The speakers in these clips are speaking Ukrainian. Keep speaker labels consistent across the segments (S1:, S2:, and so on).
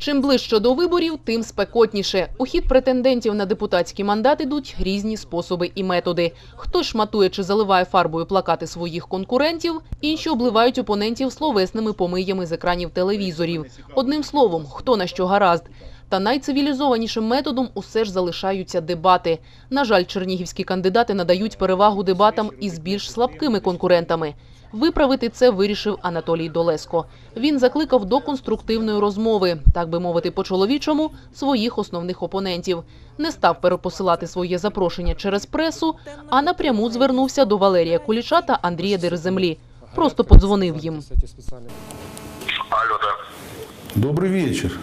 S1: Чим ближче до виборів, тим спекотніше. У хід претендентів на депутатський мандат ідуть різні способи і методи. Хтось шматує чи заливає фарбою плакати своїх конкурентів, інші обливають опонентів словесними помиями з екранів телевізорів. Одним словом, хто на що гаразд. Та найцивілізованішим методом усе ж залишаються дебати. На жаль, чернігівські кандидати надають перевагу дебатам із більш слабкими конкурентами. Виправити це вирішив Анатолій Долеско. Він закликав до конструктивної розмови, так би мовити, по-чоловічому, своїх основних опонентів. Не став перепосилати своє запрошення через пресу, а напряму звернувся до Валерія Куліча та Андрія Дереземлі. Просто подзвонив їм.
S2: Алло, да.
S3: Добрый вечер.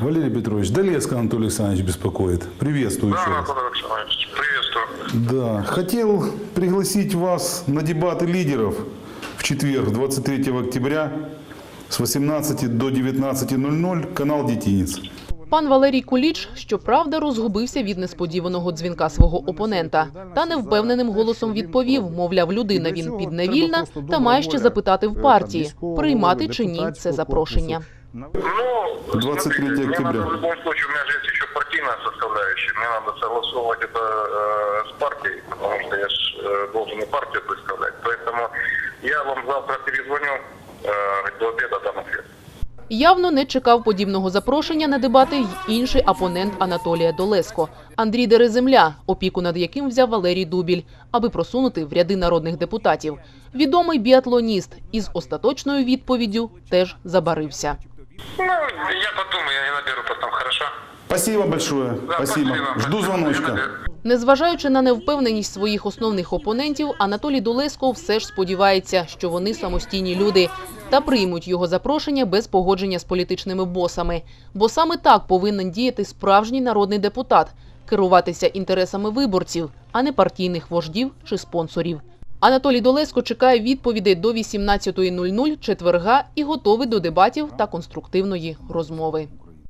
S3: Валерий Петрович, Долеско Анатолий Александрович беспокоит. Приветствую
S2: Да,
S3: еще раз.
S2: Анатолий Александрович, приветствую.
S3: Да, хотел пригласить вас на дебаты лидеров в четверг, 23 октября с 18 до 19.00, канал «Детинец».
S1: Пан Валерій Куліч, щоправда, розгубився від несподіваного дзвінка свого опонента. Та невпевненим голосом відповів, мовляв, людина він підневільна та має ще запитати в партії, приймати чи ні це запрошення.
S2: Ну,
S3: 23
S2: смотрите, мне
S3: октября.
S2: надо в любом случае, у меня же есть еще партийная составляющая, мне надо согласовывать это э, с партией, потому что я ж э, должен и партию представлять. Поэтому я вам завтра перезвоню, э, до обеда дам ответ.
S1: Явно не чекав подібного запрошення на дебати й інший опонент Анатолія Долеско – Андрій Дереземля, опіку над яким взяв Валерій Дубіль, аби просунути в ряди народних депутатів. Відомий біатлоніст із остаточною відповіддю теж забарився.
S2: Ну, я подумаю, я наберу потом, хорошо?
S3: Спасибо большое.
S2: Да,
S3: Спасибо. Жду звоночка.
S1: Незважаючи на невпевненість своїх основних опонентів, Анатолій Долеско все ж сподівається, що вони самостійні люди та приймуть його запрошення без погодження з політичними босами. Бо саме так повинен діяти справжній народний депутат – керуватися інтересами виборців, а не партійних вождів чи спонсорів. Анатолій Долеско чекає відповідей до 18.00 четверга і готовий до дебатів та конструктивної розмови.